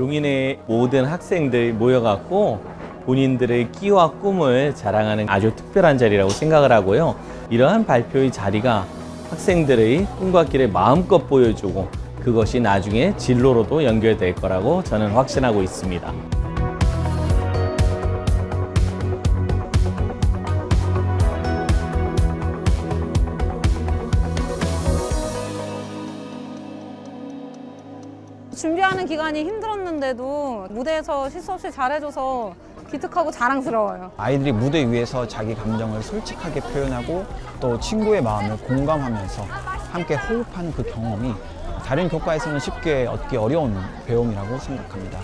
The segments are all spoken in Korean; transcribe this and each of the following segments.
용인의 모든 학생들 모여갖고 본인들의 끼와 꿈을 자랑하는 아주 특별한 자리라고 생각을 하고요. 이러한 발표의 자리가 학생들의 꿈과 길을 마음껏 보여주고 그것이 나중에 진로로도 연결될 거라고 저는 확신하고 있습니다. 준비하는 기간이 힘들었는데도 무대에서 실수 없이 잘해줘서 기특하고 자랑스러워요. 아이들이 무대 위에서 자기 감정을 솔직하게 표현하고 또 친구의 마음을 공감하면서 함께 호흡하는 그 경험이 다른 교과에서는 쉽게 얻기 어려운 배움이라고 생각합니다.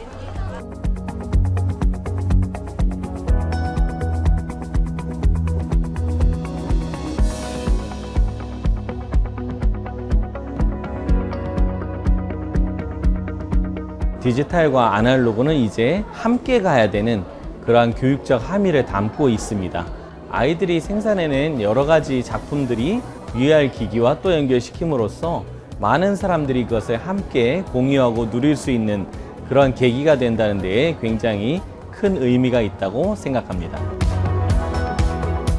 디지털과 아날로그는 이제 함께 가야 되는 그러한 교육적 함의를 담고 있습니다. 아이들이 생산해낸 여러 가지 작품들이 VR 기기와 또 연결시킴으로써 많은 사람들이 그것을 함께 공유하고 누릴 수 있는 그러한 계기가 된다는 데에 굉장히 큰 의미가 있다고 생각합니다.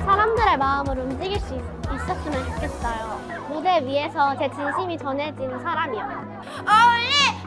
사람들의 마음을 움직일 수 있, 있었으면 좋겠어요. 무대 위에서 제 진심이 전해지는 사람이요. 어울리